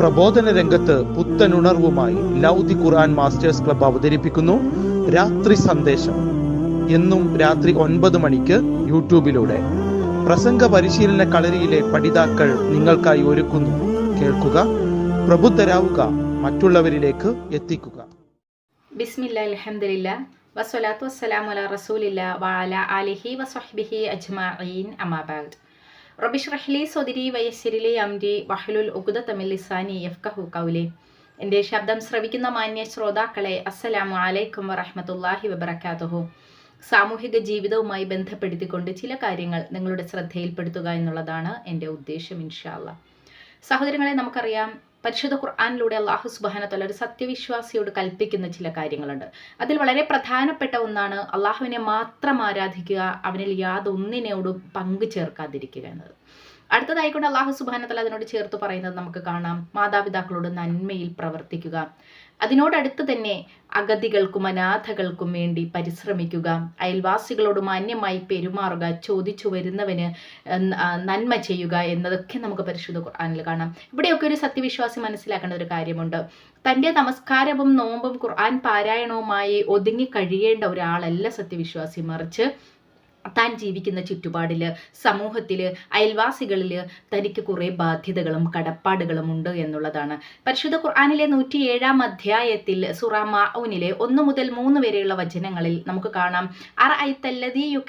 പ്രബോധന രംഗത്ത് പുത്തനുണർവുമായി ലൗദി ഖുർആൻ masters club അവതരിപ്പിക്കുന്നു. രാത്രി സന്ദേശം. എന്നും രാത്രി ഒൻപത് മണിക്ക് യൂട്യൂബിലൂടെ. പ്രസംഗ പരിശീലന കളരിയിലെ പഠിതാക്കൾ നിങ്ങൾക്കായി ഒരുക്കുന്നു. കേൾക്കുക പ്രബുദ്ധരാവുക മറ്റുള്ളവരിലേക്ക് എത്തിക്കുക. ബിസ്മില്ല വസ്സലാമു അല റസൂലില്ല വാല ആലിഹി വസ്ഹബിഹി അജ്മഈൻ അമാബാദ് റബിഷ് റഹ്ലി സൊദിരി വയസ്സിരിലി അംരി വഹലുൽ ഉഖുദത്തമിൽ ലിസാനി യഫ്കഹു കൗലെ എന്റെ ശബ്ദം ശ്രവിക്കുന്ന മാന്യ ശ്രോതാക്കളെ അസ്സലാമു അലൈക്കും വറഹമത്തല്ലാഹി വബറകാതുഹു. സാമൂഹിക ജീവിതവുമായി ബന്ധപ്പെടുത്തിക്കൊണ്ട് ചില കാര്യങ്ങൾ നിങ്ങളുടെ ശ്രദ്ധയിൽപ്പെടുത്തുക എന്നുള്ളതാണ് എന്റെ ഉദ്ദേശം ഇൻഷാല്ല സഹോദരങ്ങളെ നമുക്കറിയാം പരിശുദ്ധ ഖുർആാനിലൂടെ അള്ളാഹു സുബാനത്തല്ല ഒരു സത്യവിശ്വാസിയോട് കൽപ്പിക്കുന്ന ചില കാര്യങ്ങളുണ്ട്. അതിൽ വളരെ പ്രധാനപ്പെട്ട ഒന്നാണ് അള്ളാഹുവിനെ മാത്രം ആരാധിക്കുക അവനിൽ യാതൊന്നിനോടും പങ്കു ചേർക്കാതിരിക്കുക എന്നത്. അടുത്തതായിക്കൊണ്ട് അള്ളാഹു സുബാനത്തല അതിനോട് ചേർത്ത് പറയുന്നത് നമുക്ക് കാണാം. മാതാപിതാക്കളോട് നന്മയിൽ പ്രവർത്തിക്കുക. അതിനോടടുത്ത് തന്നെ അഗതികൾക്കും അനാഥകൾക്കും വേണ്ടി പരിശ്രമിക്കുക. അയൽവാസികളോട് മാന്യമായി പെരുമാറുക ചോദിച്ചു വരുന്നവന് നന്മ ചെയ്യുക എന്നതൊക്കെ നമുക്ക് പരിശുദ്ധ ഖുർആാനിൽ കാണാം. ഇവിടെയൊക്കെ ഒരു സത്യവിശ്വാസി മനസ്സിലാക്കേണ്ട ഒരു കാര്യമുണ്ട്. തന്റെ നമസ്കാരവും നോമ്പും ഖുർആൻ പാരായണവുമായി ഒതുങ്ങി കഴിയേണ്ട ഒരാളല്ല സത്യവിശ്വാസി. മറിച്ച് താൻ ജീവിക്കുന്ന ചുറ്റുപാടിൽ സമൂഹത്തിൽ അയൽവാസികളിൽ തനിക്ക് കുറേ ബാധ്യതകളും കടപ്പാടുകളും ഉണ്ട് എന്നുള്ളതാണ്. പരിശുദ്ധ ഖുർആാനിലെ നൂറ്റി ഏഴാം അധ്യായത്തിൽ സുറാമാഊനിലെ ഒന്ന് മുതൽ മൂന്ന് വരെയുള്ള വചനങ്ങളിൽ നമുക്ക് കാണാം. അർ ഐത്തല്ലതി യു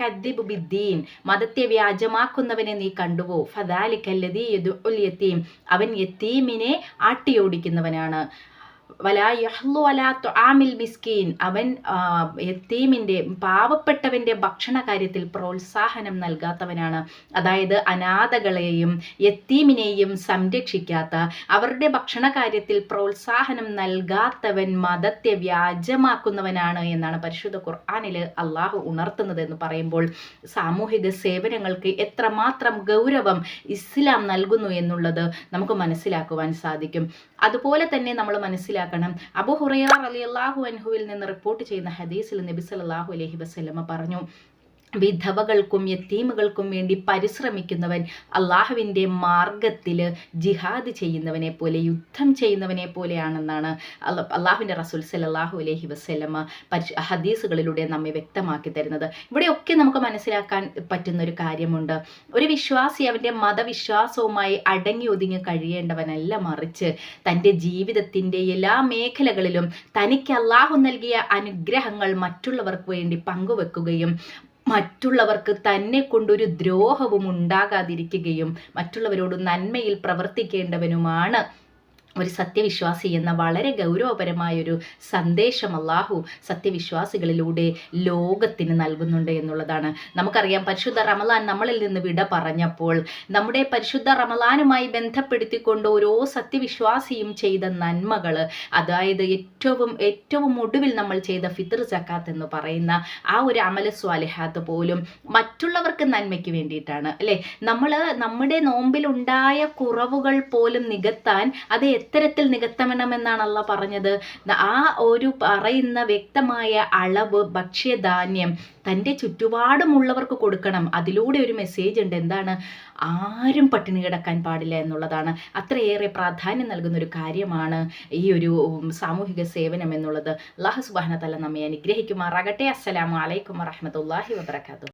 ബിദ്ദീൻ. മതത്തെ വ്യാജമാക്കുന്നവനെ നീ കണ്ടുവോ? ഫദാലിക്കല്ലതീ യത്തീം അവൻ യത്തീമിനെ ആട്ടിയോടിക്കുന്നവനാണ്. വലാ യഹ്ലു വലാ ത്വാമിൽ മിസ്കീൻ. അവൻ യത്തീമിന്റെ പാവപ്പെട്ടവന്റെ ഭക്ഷണ കാര്യത്തിൽ പ്രോത്സാഹനം നൽകാത്തവനാണ്. അതായത് അനാഥകളെയും യത്തീമിനെയും സംരക്ഷിക്കാത്ത അവരുടെ ഭക്ഷണ കാര്യത്തിൽ പ്രോത്സാഹനം നൽകാത്തവൻ മതത്തെ വ്യാജമാക്കുന്നവനാണ് എന്നാണ് പരിശുദ്ധ ഖുർആാനിൽ അള്ളാഹു ഉണർത്തുന്നത് എന്ന് പറയുമ്പോൾ സാമൂഹിക സേവനങ്ങൾക്ക് എത്രമാത്രം ഗൗരവം ഇസ്ലാം നൽകുന്നു എന്നുള്ളത് നമുക്ക് മനസ്സിലാക്കുവാൻ സാധിക്കും. അതുപോലെ തന്നെ നമ്മൾ മനസ്സിലാക്കണം. അബു ഹുറൈറ അലി അള്ളാഹു അൻഹുവിൽ നിന്ന് റിപ്പോർട്ട് ചെയ്യുന്ന ഹദീസിൽ നബി സല്ലല്ലാഹു അലഹി വസല്ലമ പറഞ്ഞു. വിധവകൾക്കും യത്തീമുകൾക്കും വേണ്ടി പരിശ്രമിക്കുന്നവൻ അള്ളാഹുവിന്റെ മാർഗത്തിൽ ജിഹാദ് ചെയ്യുന്നവനെ പോലെ യുദ്ധം ചെയ്യുന്നവനെ പോലെയാണെന്നാണ് അള്ളാഹുവിന്റെ റസൂൽ സല്ലാഹു അലഹി വസ്ലമ പരിശ് ഹദീസുകളിലൂടെ നമ്മെ വ്യക്തമാക്കി തരുന്നത്. ഇവിടെയൊക്കെ നമുക്ക് മനസ്സിലാക്കാൻ പറ്റുന്ന ഒരു കാര്യമുണ്ട്. ഒരു വിശ്വാസി അവന്റെ മതവിശ്വാസവുമായി അടങ്ങി ഒതുങ്ങി കഴിയേണ്ടവനല്ല മറിച്ച് തന്റെ ജീവിതത്തിന്റെ എല്ലാ മേഖലകളിലും തനിക്ക് അള്ളാഹു നൽകിയ അനുഗ്രഹങ്ങൾ മറ്റുള്ളവർക്ക് വേണ്ടി പങ്കുവെക്കുകയും മറ്റുള്ളവർക്ക് തന്നെ കൊണ്ടൊരു ദ്രോഹവും ഉണ്ടാകാതിരിക്കുകയും മറ്റുള്ളവരോട് നന്മയിൽ പ്രവർത്തിക്കേണ്ടവനുമാണ് ഒരു സത്യവിശ്വാസി എന്ന വളരെ ഗൗരവപരമായൊരു സന്ദേശം അള്ളാഹു സത്യവിശ്വാസികളിലൂടെ ലോകത്തിന് നൽകുന്നുണ്ട് എന്നുള്ളതാണ്. നമുക്കറിയാം പരിശുദ്ധ റമലാൻ നമ്മളിൽ നിന്ന് വിട പറഞ്ഞപ്പോൾ നമ്മുടെ പരിശുദ്ധ റമലാനുമായി ബന്ധപ്പെടുത്തിക്കൊണ്ട് ഓരോ സത്യവിശ്വാസിയും ചെയ്ത നന്മകൾ അതായത് ഏറ്റവും ഏറ്റവും ഒടുവിൽ നമ്മൾ ചെയ്ത ഫിത്ർ ജക്കാത്ത് എന്ന് പറയുന്ന ആ ഒരു അമല സ്വാലിഹാത്ത് പോലും മറ്റുള്ളവർക്ക് നന്മയ്ക്ക് വേണ്ടിയിട്ടാണ്. അല്ലേ? നമ്മൾ നമ്മുടെ നോമ്പിലുണ്ടായ കുറവുകൾ പോലും നികത്താൻ അത് എത്തരത്തിൽ നികത്തണമെന്നാണ് അല്ല പറഞ്ഞത് ആ ഒരു പറയുന്ന വ്യക്തമായ അളവ് ഭക്ഷ്യധാന്യം തന്റെ ചുറ്റുപാടുമുള്ളവർക്ക് കൊടുക്കണം. അതിലൂടെ ഒരു മെസ്സേജ് ഉണ്ട്. എന്താണ്? ആരും പട്ടിണി കിടക്കാൻ പാടില്ല എന്നുള്ളതാണ്. അത്രയേറെ പ്രാധാന്യം നൽകുന്ന ഒരു കാര്യമാണ് ഈ ഒരു സാമൂഹിക സേവനം എന്നുള്ളത്. അള്ളാഹു സുബാന തല നമ്മെ അനുഗ്രഹിക്കുമാറാകട്ടെ. അസ്സലാമു അലൈക്കും വറഹമത്തല്ലാഹി വബർക്കാത്തു